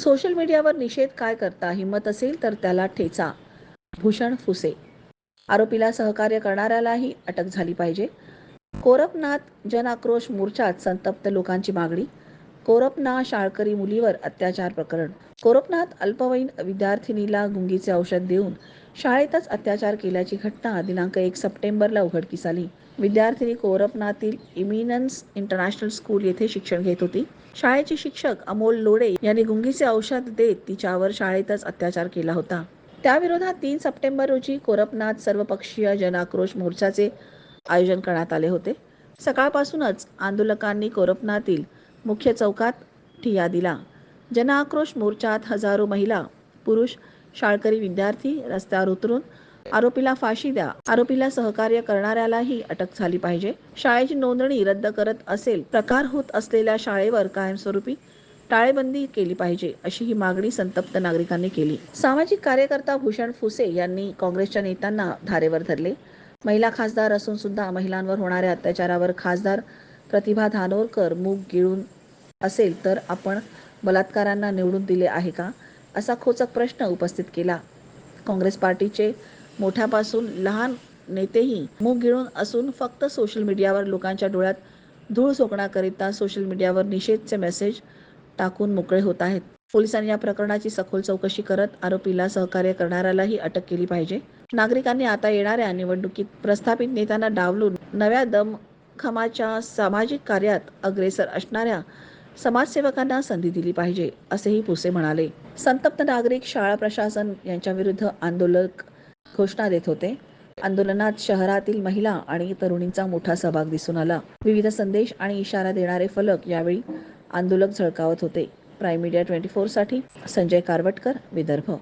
Social मीडियावर निषेध काय करता? हिंमत असेल तर त्याला ठेचा. भूषण फुसे. आरोपीला सहकार्य करणाऱ्यालाही अटक झाली पाहिजे. कोरपनाथ जन आक्रोश मोर्चात संतप्त लोकांची मागणी. कोरपना शाळकरी मुलीवर अत्याचार प्रकरण. कोरपनाथ अल्पवयीन विद्यार्थिनीला गुंगीचे औषध देऊन शाळेतच अत्याचार केल्याची घटना दिनांक एक सप्टेंबरला उघडकीस आली. विद्यार्थिनी कोरपनातील इमिनन्स इंटरनॅशनल स्कूल येथे शिक्षण घेत होती. शाळेचे शिक्षक अमोल लोडे यांनी गुंगीचे औषध देत तिच्यावर शाळेतच अत्याचार केला होता. त्याविरोधात तीन सप्टेंबर रोजी कोरपनाथ सर्वपक्षीय जनाक्रोश मोर्चाचे आयोजन करण्यात आले होते. सकाळपासूनच आंदोलकांनी कोरपनातील मुख्य चौकात ठिया दिला. जनआक्रोश मोर्चात हजारो महिला पुरुष शाळकरी विद्यार्थी रस्त्यावर उतरून आरोपीला फाशी द्या. आरोपीला सहकार्य करणाऱ्यालाही अटक झाली पाहिजे. शाळेची नोंदणी रद्द करत असेल प्रकार होत असलेल्या शाळेवर कायमस्वरूपी टाळेबंदी केली पाहिजे अशी ही मागणी संतप्त नागरिकांनी केली. सामाजिक कार्यकर्ता भूषण फुसे यांनी काँग्रेसच्या नेत्यांना धारेवर धरले. महिला खासदार असून सुद्धा महिलांवर होणाऱ्या अत्याचारावर खासदार प्रतिभा धानोरकर मूग गिळून असेल तर आपण बलात्कारांना निवडून दिले आहे का? असा खोचक प्रश्न उपस्थित केला. काँग्रेस पार्टीचे मोठ्यापासून लहान नेतेही मूग गिळून असून फक्त सोशल मीडियावर लोकांच्या डोळ्यात धूळ सोकण्याकरिता सोशल मीडियावर निषेधचे मेसेज टाकून मोकळे होत आहेत. पोलिसांनी या प्रकरणाची सखोल चौकशी करत आरोपीला सहकार्य करणाऱ्यालाही अटक केली पाहिजे. नागरिकांनी आता येणाऱ्या निवडणुकीत प्रस्थापित नेत्यांना डावलून नव्या दमखमाच्या सामाजिक कार्यात अग्रेसर असणाऱ्या समाजसेवकांना संधी दिली पाहिजे असेही पुसे म्हणाले. संतप्त नागरिक शाळा प्रशासन यांच्याविरुद्ध आंदोलक घोषणा देत होते. आंदोलनात शहरातील महिला आणि तरुणींचा मोठा सहभाग दिसून आला. विविध संदेश आणि इशारा देणारे फलक यावेळी आंदोलक झळकावत होते. प्राईम मीडिया ट्वेंटी फोरसाठी संजय कारवटकर विदर्भ.